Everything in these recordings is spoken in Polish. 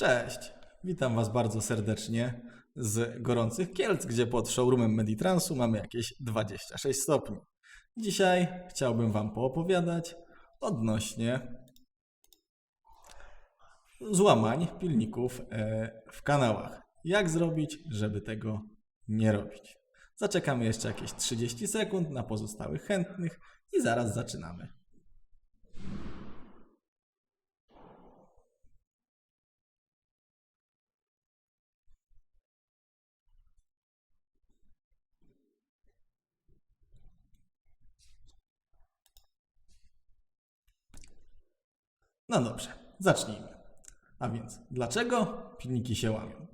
Cześć, witam Was bardzo serdecznie z gorących Kielc, gdzie pod showroomem Meditransu mamy jakieś 26 stopni. Dzisiaj chciałbym Wam poopowiadać odnośnie złamań pilników e, w kanałach. Jak zrobić, żeby tego nie robić? Zaczekamy jeszcze jakieś 30 sekund na pozostałych chętnych i zaraz zaczynamy. No dobrze, zacznijmy. A więc, dlaczego pilniki się łamią?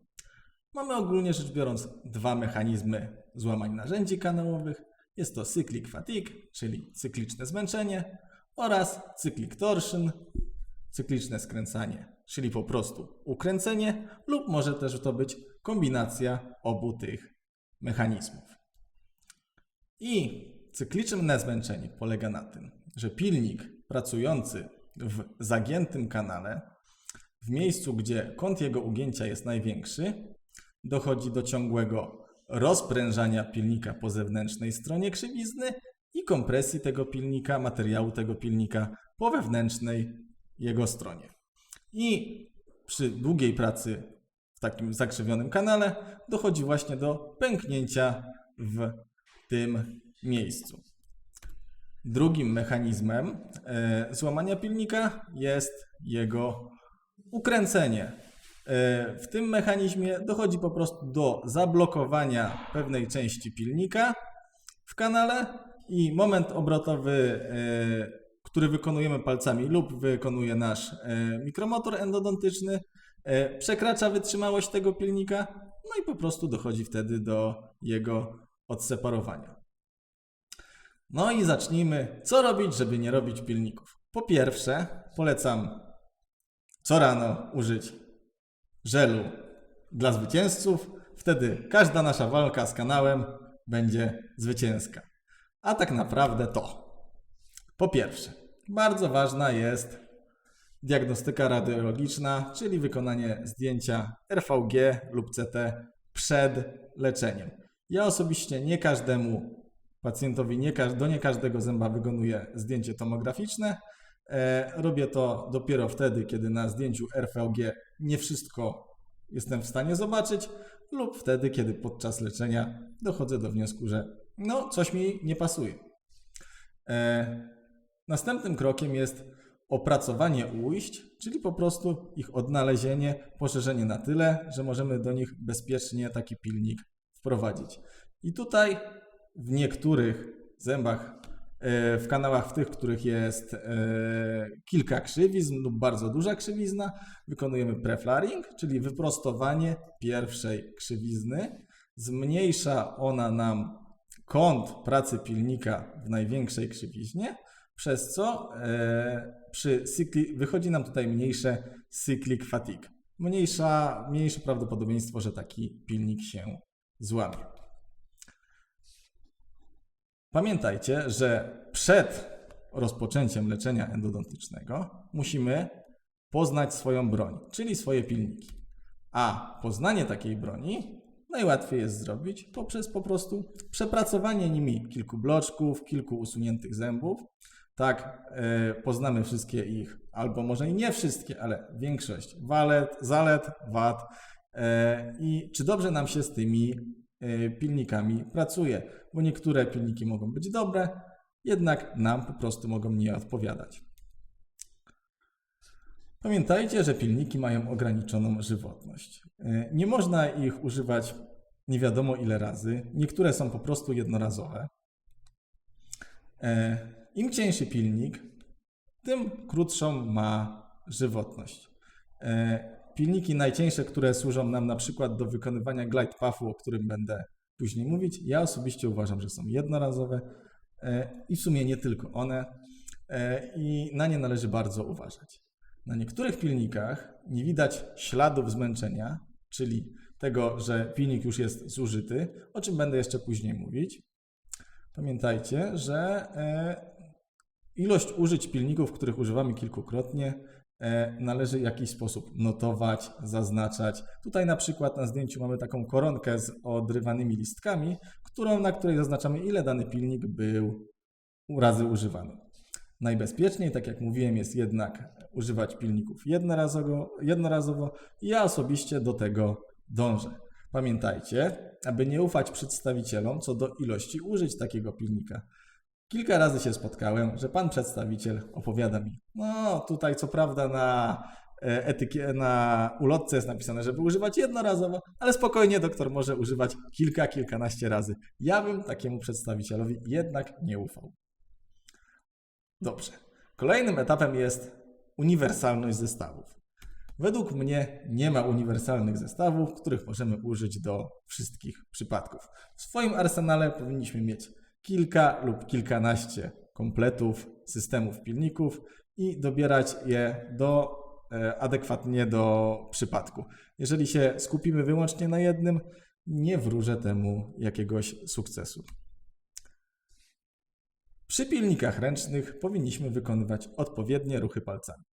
Mamy ogólnie rzecz biorąc dwa mechanizmy złamań narzędzi kanałowych. Jest to cyclic fatigue, czyli cykliczne zmęczenie oraz cyclic torsion, cykliczne skręcanie, czyli po prostu ukręcenie lub może też to być kombinacja obu tych mechanizmów. I cykliczne zmęczenie polega na tym, że pilnik pracujący w zagiętym kanale, w miejscu, gdzie kąt jego ugięcia jest największy, dochodzi do ciągłego rozprężania pilnika po zewnętrznej stronie krzywizny i kompresji tego pilnika, materiału tego pilnika po wewnętrznej jego stronie. I przy długiej pracy w takim zakrzywionym kanale dochodzi właśnie do pęknięcia w tym miejscu. Drugim mechanizmem e, złamania pilnika jest jego ukręcenie. E, w tym mechanizmie dochodzi po prostu do zablokowania pewnej części pilnika w kanale i moment obrotowy, e, który wykonujemy palcami lub wykonuje nasz mikromotor endodontyczny, przekracza wytrzymałość tego pilnika, no i po prostu dochodzi wtedy do jego odseparowania. No i zacznijmy, co robić, żeby nie robić pilników. Po pierwsze, polecam co rano użyć żelu dla zwycięzców. Wtedy każda nasza walka z kanałem będzie zwycięska. A tak naprawdę to. Po pierwsze, bardzo ważna jest diagnostyka radiologiczna, czyli wykonanie zdjęcia RVG lub CT przed leczeniem. Ja osobiście nie każdemu pacjentowi nie, do nie każdego zęba wykonuję zdjęcie tomograficzne. E, robię to dopiero wtedy, kiedy na zdjęciu RVG nie wszystko jestem w stanie zobaczyć, lub wtedy, kiedy podczas leczenia dochodzę do wniosku, że no, coś mi nie pasuje. E, następnym krokiem jest opracowanie ujść, czyli po prostu ich odnalezienie, poszerzenie na tyle, że możemy do nich bezpiecznie taki pilnik wprowadzić. I tutaj w niektórych zębach, e, w kanałach w tych, których jest e, kilka krzywizn lub bardzo duża krzywizna, wykonujemy preflaring, czyli wyprostowanie pierwszej krzywizny. Zmniejsza ona nam kąt pracy pilnika w największej krzywiźnie, przez co e, przy cykli, wychodzi nam tutaj mniejsze cyclic fatigue. Mniejsza, mniejsze prawdopodobieństwo, że taki pilnik się złamie. Pamiętajcie, że przed rozpoczęciem leczenia endodontycznego musimy poznać swoją broń, czyli swoje pilniki. A poznanie takiej broni najłatwiej jest zrobić poprzez po prostu przepracowanie nimi kilku bloczków, kilku usuniętych zębów. Tak, e, poznamy wszystkie ich, albo może i nie wszystkie, ale większość walet, zalet, wad e, i czy dobrze nam się z tymi pilnikami pracuje, bo niektóre pilniki mogą być dobre, jednak nam po prostu mogą nie odpowiadać. Pamiętajcie, że pilniki mają ograniczoną żywotność. E, Nie można ich używać nie wiadomo ile razy. Niektóre są po prostu jednorazowe. E, Im cieńszy pilnik, tym krótszą ma żywotność. Pilniki najcieńsze, które służą nam na przykład do wykonywania glide pathu, o którym będę później mówić, ja osobiście uważam, że są jednorazowe e, i w sumie nie tylko one e, i na nie należy bardzo uważać. Na niektórych pilnikach nie widać śladów zmęczenia, czyli tego, że pilnik już jest zużyty, o czym będę jeszcze później mówić. Pamiętajcie, że e, Ilość użyć pilników, których używamy kilkukrotnie, należy w jakiś sposób notować, zaznaczać. Tutaj na przykład na zdjęciu mamy taką koronkę z odrywanymi listkami, którą, na której zaznaczamy, ile dany pilnik był razy używany. Najbezpieczniej, tak jak mówiłem, jest jednak używać pilników jednorazowo, jednorazowo ja osobiście do tego dążę. Pamiętajcie, aby nie ufać przedstawicielom co do ilości użyć takiego pilnika. Kilka razy się spotkałem, że pan przedstawiciel opowiada mi, no tutaj co prawda na e, etykie, na ulotce jest napisane, żeby używać jednorazowo, ale spokojnie doktor może używać kilka, kilkanaście razy. Ja bym takiemu przedstawicielowi jednak nie ufał. Dobrze. Kolejnym etapem jest uniwersalność zestawów. Według mnie nie ma uniwersalnych zestawów, których możemy użyć do wszystkich przypadków. W swoim arsenale powinniśmy mieć kilka lub kilkanaście kompletów systemów pilników i dobierać je do, e, adekwatnie do przypadku. Jeżeli się skupimy wyłącznie na jednym, nie wróżę temu jakiegoś sukcesu. Przy pilnikach ręcznych powinniśmy wykonywać odpowiednie ruchy palcami.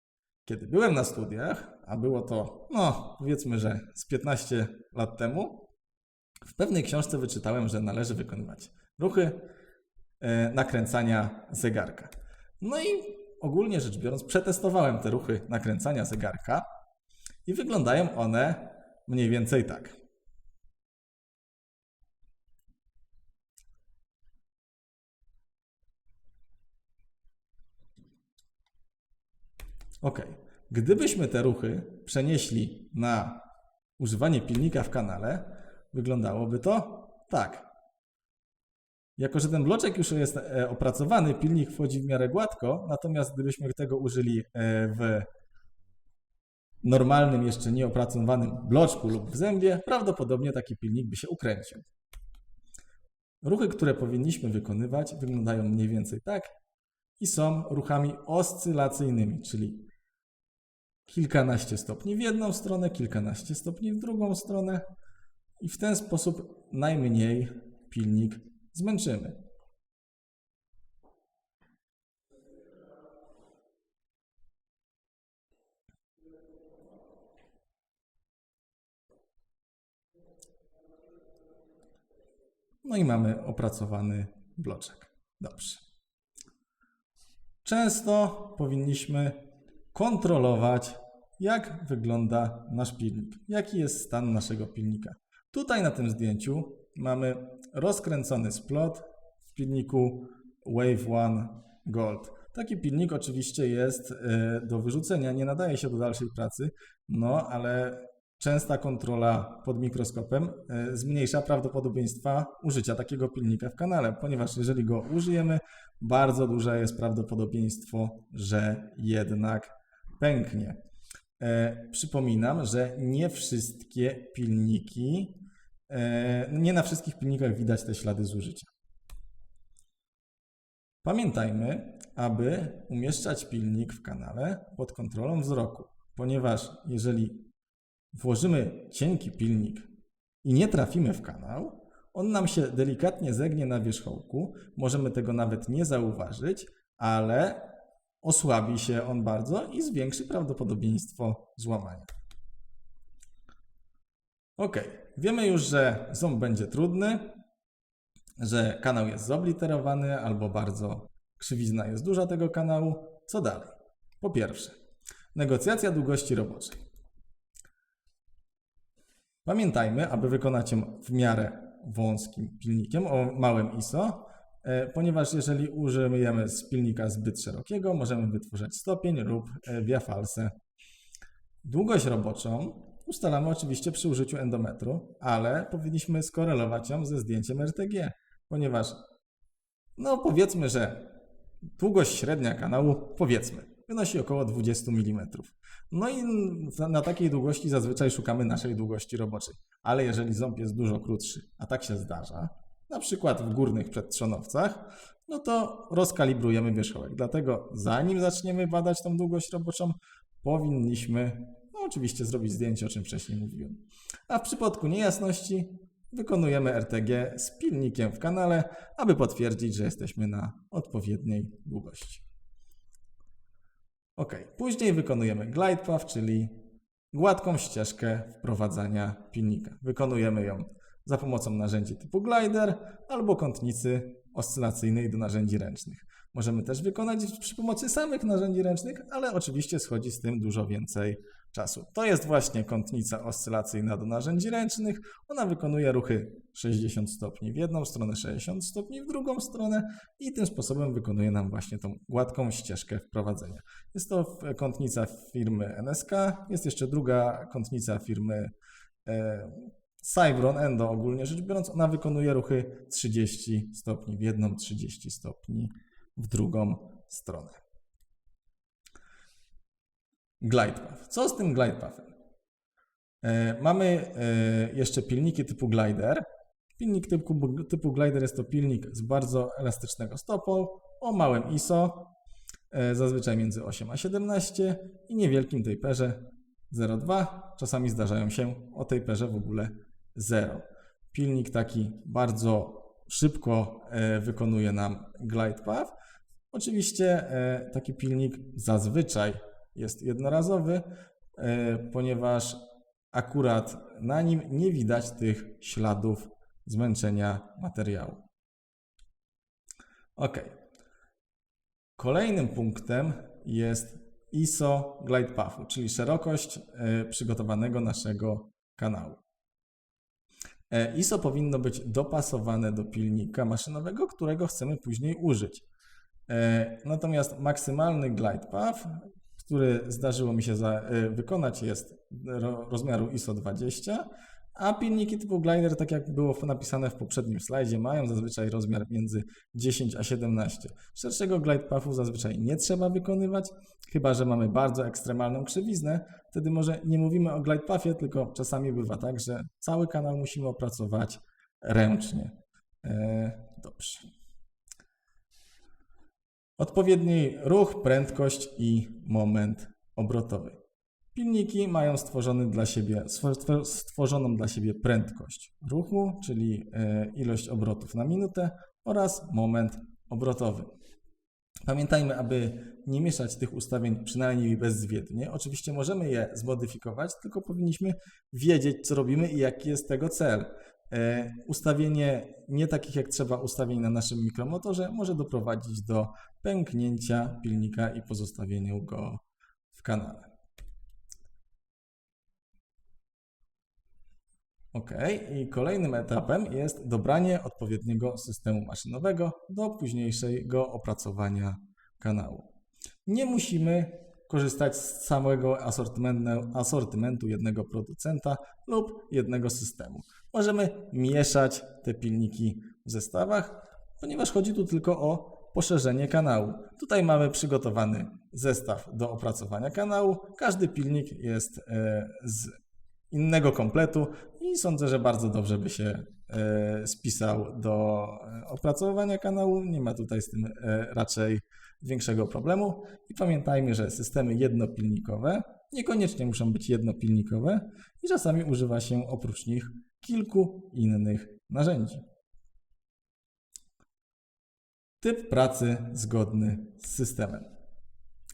Kiedy byłem na studiach, a było to, no powiedzmy, że z 15 lat temu, w pewnej książce wyczytałem, że należy wykonywać ruchy nakręcania zegarka. No i ogólnie rzecz biorąc, przetestowałem te ruchy nakręcania zegarka i wyglądają one mniej więcej tak. Ok. Gdybyśmy te ruchy przenieśli na używanie pilnika w kanale, wyglądałoby to tak. Jako, że ten bloczek już jest e, opracowany, pilnik wchodzi w miarę gładko, natomiast gdybyśmy tego użyli e, w normalnym, jeszcze nieopracowanym bloczku lub w zębie, prawdopodobnie taki pilnik by się ukręcił. Ruchy, które powinniśmy wykonywać, wyglądają mniej więcej tak i są ruchami oscylacyjnymi, czyli kilkanaście stopni w jedną stronę, kilkanaście stopni w drugą stronę i w ten sposób najmniej pilnik zmęczymy. No i mamy opracowany bloczek. Dobrze. Często powinniśmy kontrolować, jak wygląda nasz pilnik, jaki jest stan naszego pilnika. Tutaj na tym zdjęciu mamy rozkręcony splot w pilniku Wave One Gold. Taki pilnik oczywiście jest e, do wyrzucenia, nie nadaje się do dalszej pracy, no ale częsta kontrola pod mikroskopem e, zmniejsza prawdopodobieństwa użycia takiego pilnika w kanale, ponieważ jeżeli go użyjemy, bardzo duże jest prawdopodobieństwo, że jednak pęknie. E, przypominam, że nie wszystkie pilniki, nie na wszystkich pilnikach widać te ślady zużycia. Pamiętajmy, aby umieszczać pilnik w kanale pod kontrolą wzroku, ponieważ jeżeli włożymy cienki pilnik i nie trafimy w kanał, on nam się delikatnie zegnie na wierzchołku, możemy tego nawet nie zauważyć, ale osłabi się on bardzo i zwiększy prawdopodobieństwo złamania. Ok, wiemy już, że ząb będzie trudny, że kanał jest zobliterowany albo bardzo krzywizna jest duża tego kanału. Co dalej? Po pierwsze, negocjacja długości roboczej. Pamiętajmy, aby wykonać ją w miarę wąskim pilnikiem o małym ISO, E, ponieważ jeżeli użyjemy spilnika zbyt szerokiego, możemy wytworzyć stopień lub wiafalsę. Długość roboczą ustalamy oczywiście przy użyciu endometru, ale powinniśmy skorelować ją ze zdjęciem RTG, ponieważ no powiedzmy, że długość średnia kanału, powiedzmy, wynosi około 20 mm. No i na takiej długości zazwyczaj szukamy naszej długości roboczej. Ale jeżeli ząb jest dużo krótszy, a tak się zdarza, na przykład w górnych przedtrzonowcach, no to rozkalibrujemy wierzchołek. Dlatego zanim zaczniemy badać tą długość roboczą, powinniśmy oczywiście zrobić zdjęcie, o czym wcześniej mówiłem. A w przypadku niejasności wykonujemy RTG z pilnikiem w kanale, aby potwierdzić, że jesteśmy na odpowiedniej długości. Ok, później wykonujemy glide path, czyli gładką ścieżkę wprowadzania pilnika. Wykonujemy ją za pomocą narzędzi typu glider albo kątnicy oscylacyjnej do narzędzi ręcznych. Możemy też wykonać przy pomocy samych narzędzi ręcznych, ale oczywiście schodzi z tym dużo więcej czasu. To jest właśnie kątnica oscylacyjna do narzędzi ręcznych. Ona wykonuje ruchy 60 stopni w jedną stronę, 60 stopni w drugą stronę i tym sposobem wykonuje nam właśnie tą gładką ścieżkę wprowadzenia. Jest to kątnica firmy NSK, jest jeszcze druga kątnica firmy e, Cybron Endo ogólnie rzecz biorąc. Ona wykonuje ruchy 30 stopni w jedną, 30 stopni w drugą stronę. Glide path. Co z tym glide pathem? E, mamy e, jeszcze pilniki typu glider. Pilnik typu, typu glider jest to pilnik z bardzo elastycznego stopą, o małym ISO, e, zazwyczaj między 8 a 17 i niewielkim taperze 0,2. Czasami zdarzają się o taperze w ogóle 0. Pilnik taki bardzo szybko wykonuje nam glide path. Oczywiście taki pilnik zazwyczaj jest jednorazowy, e, ponieważ akurat na nim nie widać tych śladów zmęczenia materiału. Ok. Kolejnym punktem jest ISO glide pathu, czyli szerokość e, przygotowanego naszego kanału. E, ISO powinno być dopasowane do pilnika maszynowego, którego chcemy później użyć. Natomiast maksymalny glide path, który zdarzyło mi się e, wykonać, jest ro, rozmiaru ISO 20, a pilniki typu glider, tak jak było napisane w poprzednim slajdzie, mają zazwyczaj rozmiar między 10 a 17. Szerszego glide pathu zazwyczaj nie trzeba wykonywać, chyba że mamy bardzo ekstremalną krzywiznę. Wtedy może nie mówimy o glide pathie, tylko czasami bywa tak, że cały kanał musimy opracować ręcznie. E, dobrze. Odpowiedni ruch, prędkość i moment obrotowy. Pilniki mają stworzony dla siebie, stwo- stworzoną dla siebie prędkość ruchu, czyli e, ilość obrotów na minutę oraz moment obrotowy. Pamiętajmy, aby nie mieszać tych ustawień przynajmniej bezzwiednie. Oczywiście możemy je zmodyfikować, tylko powinniśmy wiedzieć, co robimy i jaki jest tego cel. E, Ustawienie nie takich jak trzeba ustawień na naszym mikromotorze może doprowadzić do pęknięcia pilnika i pozostawienia go w kanale. Ok, i kolejnym etapem jest dobranie odpowiedniego systemu maszynowego do późniejszego opracowania kanału. Nie musimy korzystać z asortymentu, asortymentu jednego producenta lub jednego systemu. Możemy mieszać te pilniki w zestawach, ponieważ chodzi tu tylko o poszerzenie kanału. Tutaj mamy przygotowany zestaw do opracowania kanału. Każdy pilnik jest e, z innego kompletu i sądzę, że bardzo dobrze by się e, spisał do e, opracowania kanału. Nie ma tutaj z tym raczej większego problemu. I pamiętajmy, że systemy jednopilnikowe niekoniecznie muszą być jednopilnikowe i czasami używa się oprócz nich kilku innych narzędzi. Typ pracy zgodny z systemem.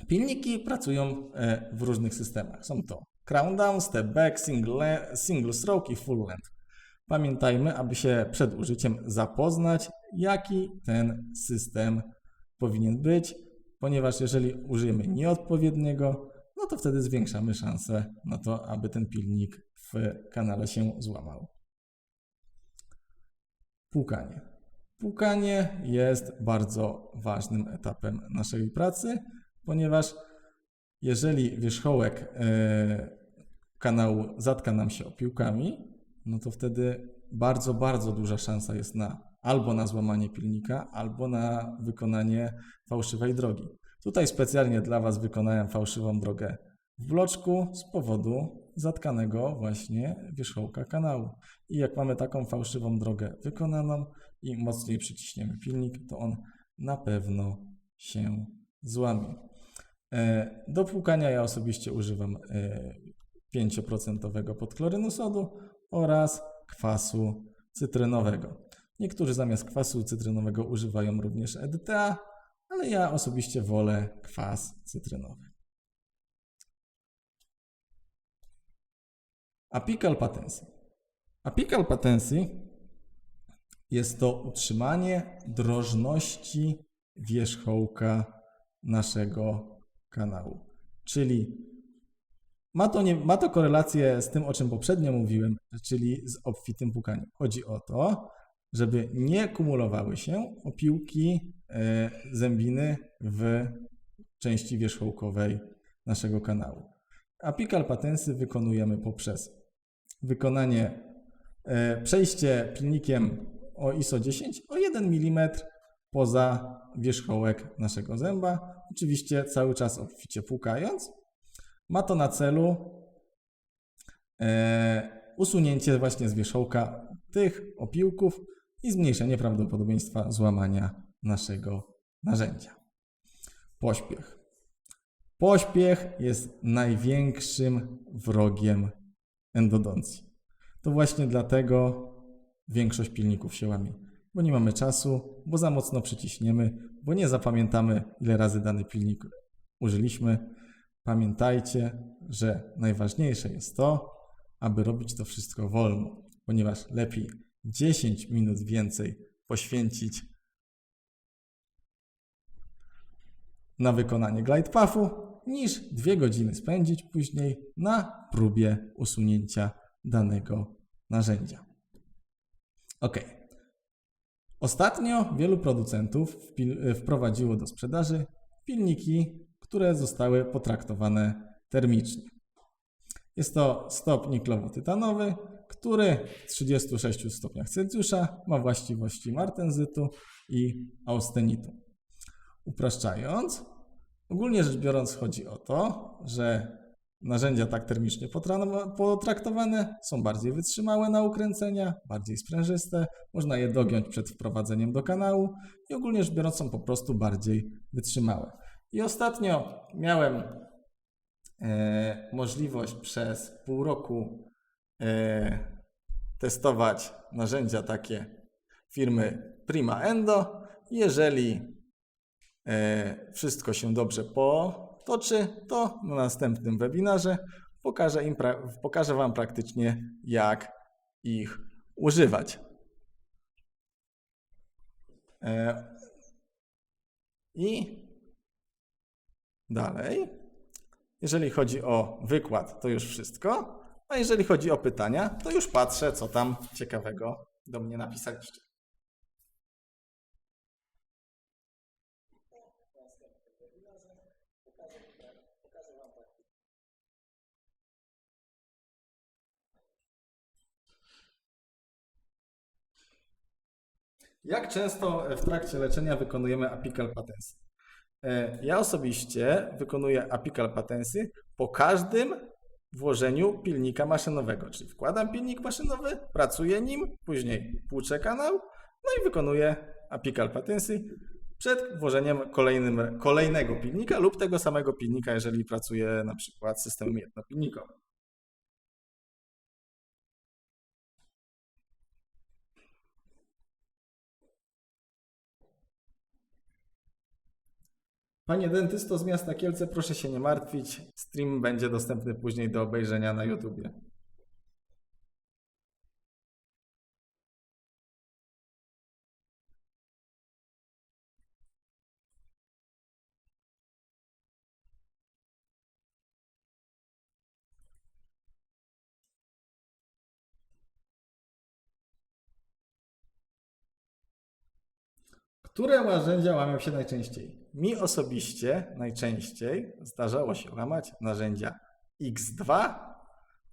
Pilniki pracują e, w różnych systemach. Są to crown down, step back, single, single stroke i full length. Pamiętajmy, aby się przed użyciem zapoznać, jaki ten system powinien być, ponieważ jeżeli użyjemy nieodpowiedniego, no to wtedy zwiększamy szanse na to, aby ten pilnik w kanale się złamał. Płukanie. Płukanie jest bardzo ważnym etapem naszej pracy, ponieważ jeżeli wierzchołek e, kanału zatka nam się opiłkami, no to wtedy bardzo, bardzo duża szansa jest na albo na złamanie pilnika, albo na wykonanie fałszywej drogi. Tutaj specjalnie dla Was wykonałem fałszywą drogę w bloczku z powodu zatkanego właśnie wierzchołka kanału. I jak mamy taką fałszywą drogę wykonaną i mocniej przyciśniemy pilnik, to on na pewno się złamie. E, Do płukania ja osobiście używam e, 5% podchlorynu sodu oraz kwasu cytrynowego. Niektórzy zamiast kwasu cytrynowego używają również EDTA, ale ja osobiście wolę kwas cytrynowy. Apical patency. Apical patency jest to utrzymanie drożności wierzchołka naszego kanału. Czyli ma to, nie, ma to korelację z tym, o czym poprzednio mówiłem, czyli z obfitym pukaniem. Chodzi o to, żeby nie kumulowały się opiłki e, zębiny w części wierzchołkowej naszego kanału. Apical patensy wykonujemy poprzez wykonanie, e, przejście pilnikiem o ISO 10 o 1 mm poza wierzchołek naszego zęba, oczywiście cały czas obficie płukając. Ma to na celu e, usunięcie właśnie z wierzchołka tych opiłków i zmniejszenie prawdopodobieństwa złamania naszego narzędzia. Pośpiech. Pośpiech jest największym wrogiem endodoncji. To właśnie dlatego większość pilników się łamie, bo nie mamy czasu, bo za mocno przyciśniemy, bo nie zapamiętamy, ile razy dany pilnik użyliśmy. Pamiętajcie, że najważniejsze jest to, aby robić to wszystko wolno, ponieważ lepiej 10 minut więcej poświęcić na wykonanie glide pathu, niż 2 godziny spędzić później na próbie usunięcia danego narzędzia. Ok. Ostatnio wielu producentów wpil- wprowadziło do sprzedaży pilniki, które zostały potraktowane termicznie. Jest to stop niklowo-tytanowy, który w 36 stopniach Celsjusza ma właściwości martenzytu i austenitu. Upraszczając, ogólnie rzecz biorąc chodzi o to, że narzędzia tak termicznie potra- potraktowane są bardziej wytrzymałe na ukręcenia, bardziej sprężyste, można je dogiąć przed wprowadzeniem do kanału i ogólnie rzecz biorąc są po prostu bardziej wytrzymałe. I ostatnio miałem e, możliwość przez pół roku e, testować narzędzia takie firmy Prima Endo. Jeżeli wszystko się dobrze potoczy, to na następnym webinarze pokażę, im pokażę Wam praktycznie, jak ich używać. E, I dalej. Jeżeli chodzi o wykład, to już wszystko. A jeżeli chodzi o pytania, to już patrzę, co tam ciekawego do mnie napisaliście. Jak często w trakcie leczenia wykonujemy apical patensy? E, Ja osobiście wykonuję apical patensy po każdym włożeniu pilnika maszynowego, czyli wkładam pilnik maszynowy, pracuję nim, później płuczę kanał, no i wykonuję apical patensy przed włożeniem kolejnym, kolejnego pilnika lub tego samego pilnika, jeżeli pracuję na przykład systemem jednopilnikowym. Panie dentysto z miasta Kielce, proszę się nie martwić. Stream będzie dostępny później do obejrzenia na YouTubie. Które narzędzia łamią się najczęściej? Mi osobiście najczęściej zdarzało się łamać narzędzia X2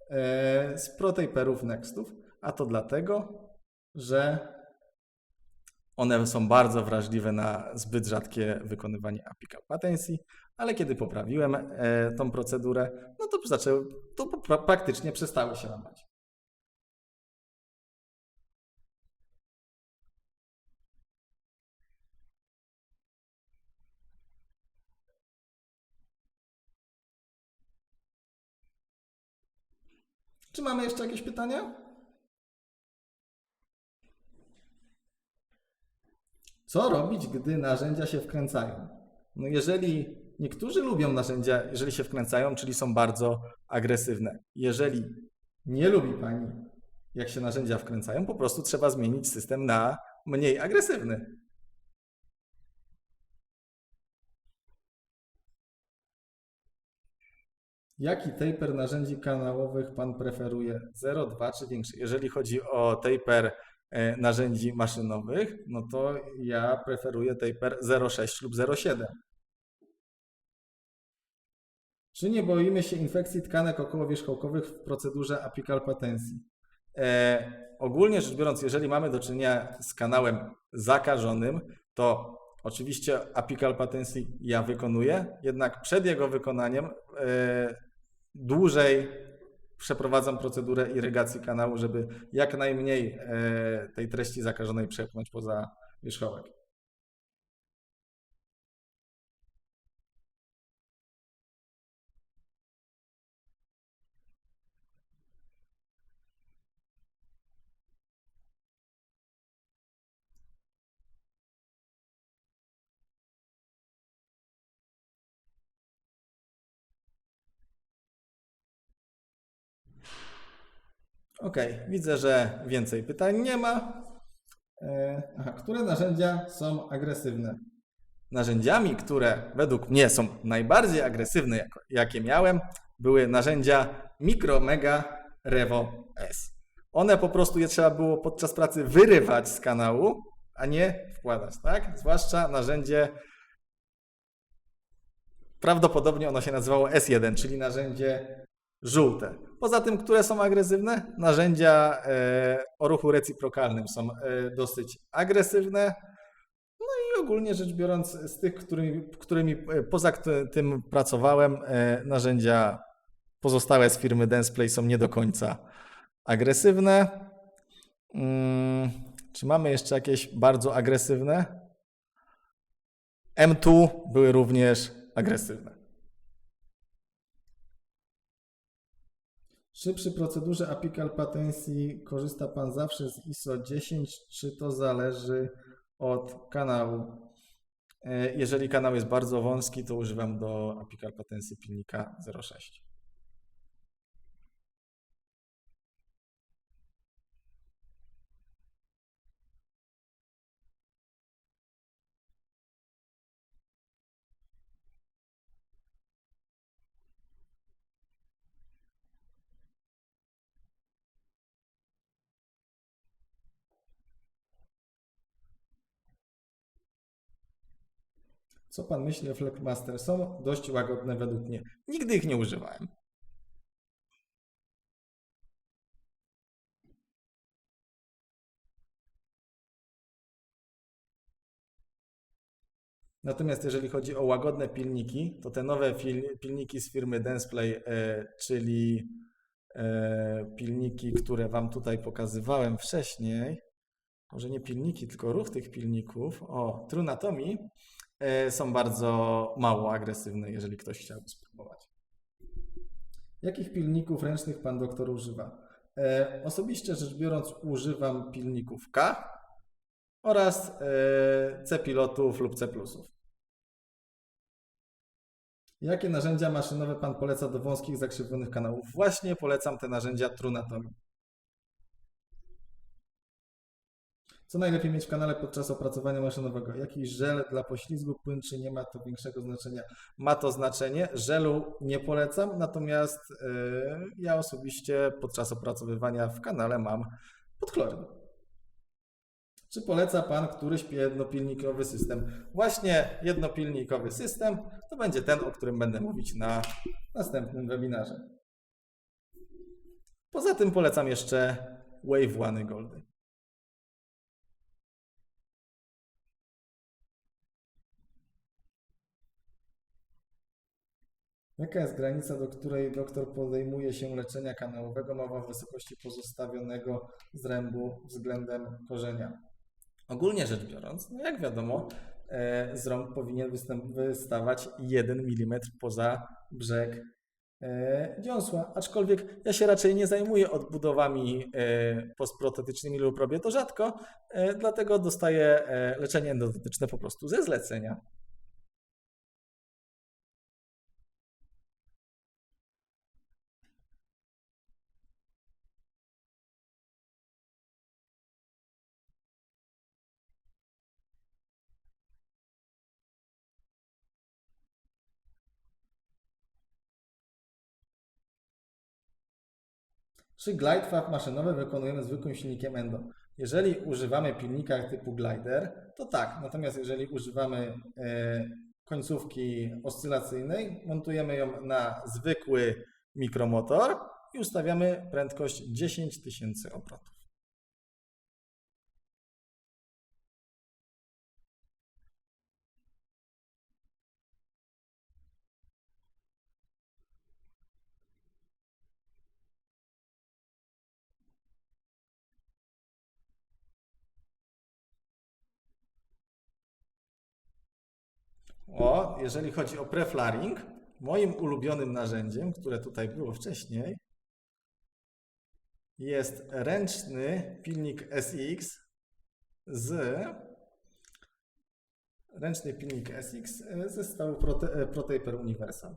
e, z protaperów Nextów, a to dlatego, że one są bardzo wrażliwe na zbyt rzadkie wykonywanie apical patency, ale kiedy poprawiłem e, tą procedurę, no to zaczęły, to pra- praktycznie przestały się łamać. Czy mamy jeszcze jakieś pytania? Co robić, gdy narzędzia się wkręcają? No jeżeli niektórzy lubią narzędzia, jeżeli się wkręcają, czyli są bardzo agresywne. Jeżeli Nie lubi pani, jak się narzędzia wkręcają, po prostu trzeba zmienić system na mniej agresywny. Jaki taper narzędzi kanałowych Pan preferuje? 0, 2 czy większy? Jeżeli chodzi o taper e, narzędzi maszynowych, no to ja preferuję taper 0,6 lub 0,7. Czy nie boimy się infekcji tkanek okołowierzchołkowych w procedurze apical patencji? E, ogólnie rzecz biorąc, jeżeli mamy do czynienia z kanałem zakażonym, to oczywiście apical patencji ja wykonuję, jednak przed jego wykonaniem e, dłużej przeprowadzam procedurę irygacji kanału, żeby jak najmniej e, tej treści zakażonej przepchnąć poza wierzchołek. Ok, widzę, że więcej pytań nie ma. E, Aha, które narzędzia są agresywne? Narzędziami, które według mnie są najbardziej agresywne, jakie miałem, były narzędzia Micro Mega Revo S. One po prostu je trzeba było podczas pracy wyrywać z kanału, a nie wkładać, tak? Zwłaszcza narzędzie Prawdopodobnie ono się nazywało S1, czyli narzędzie żółte. Poza tym, które są agresywne? Narzędzia e, o ruchu reciprokalnym są e, dosyć agresywne. No i ogólnie rzecz biorąc, z tych, którymi, którymi e, poza tym pracowałem, e, narzędzia pozostałe z firmy Densplay są nie do końca agresywne. Mm, czy mamy jeszcze jakieś bardzo agresywne? M2 były również agresywne. Czy przy procedurze apical patencji korzysta Pan zawsze z ISO 10, czy to zależy od kanału? E, Jeżeli kanał jest bardzo wąski, to używam do apical patencji pilnika 0,6. Co Pan myśli o Fleckmaster? Są dość łagodne według mnie. Nigdy ich nie używałem. Natomiast jeżeli chodzi o łagodne pilniki, to te nowe pilniki z firmy Densplay, e, czyli e, pilniki, które Wam tutaj pokazywałem wcześniej, może nie pilniki, tylko ruch tych pilników, o, Trunatomi, są bardzo mało agresywne, jeżeli ktoś chciałby spróbować. Jakich pilników ręcznych Pan doktor używa? E, osobiście rzecz biorąc, używam pilników K oraz e, C pilotów lub C plusów. Jakie narzędzia maszynowe Pan poleca do wąskich, zakrzywionych kanałów? Właśnie polecam te narzędzia Trunatomi. Co najlepiej mieć w kanale podczas opracowania maszynowego? Jakiś żel dla poślizgu, płyn, czy nie ma to większego znaczenia? Ma to znaczenie. Żelu nie polecam, natomiast yy, ja osobiście podczas opracowywania w kanale mam podchloryn. Czy poleca Pan któryś jednopilnikowy system? Właśnie jednopilnikowy system to będzie ten, o którym będę mówić na następnym webinarze. Poza tym polecam jeszcze Wave One Goldy. Jaka jest granica, do której doktor podejmuje się leczenia kanałowego? Mowa o wysokości pozostawionego zrębu względem korzenia. Ogólnie rzecz biorąc, no jak wiadomo, e, zrąb powinien wystawać 1 mm poza brzeg e, dziąsła. Aczkolwiek ja się raczej nie zajmuję odbudowami e, postprotetycznymi lub robię to rzadko, dlatego dostaję leczenie endodontyczne po prostu ze zlecenia. Przy glide maszynowe wykonujemy zwykłym silnikiem endo. Jeżeli używamy pilnika typu glider, to tak. Natomiast jeżeli używamy e, końcówki oscylacyjnej, montujemy ją na zwykły mikromotor i ustawiamy prędkość 10 tysięcy obrotów. O, jeżeli chodzi o preflaring, moim ulubionym narzędziem, które tutaj było wcześniej, jest ręczny pilnik SX z ręczny pilnik SX ze zestawu Prote, Protaper Universal.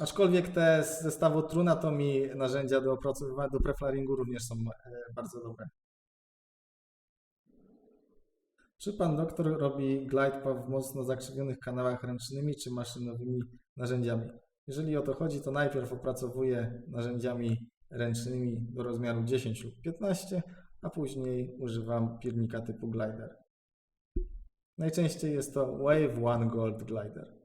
Aczkolwiek te z zestawu Trunatomi narzędzia do opracowywania, do preflaringu również są e, bardzo dobre. Czy pan doktor robi glide path w mocno zakrzywionych kanałach ręcznymi czy maszynowymi narzędziami? Jeżeli o to chodzi, to najpierw opracowuję narzędziami ręcznymi do rozmiaru 10 lub 15, a później używam piernika typu glider. Najczęściej jest to Wave One Gold Glider.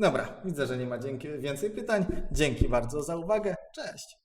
Dobra, widzę, że nie ma dzięki, więcej pytań. Dzięki bardzo za uwagę. Cześć.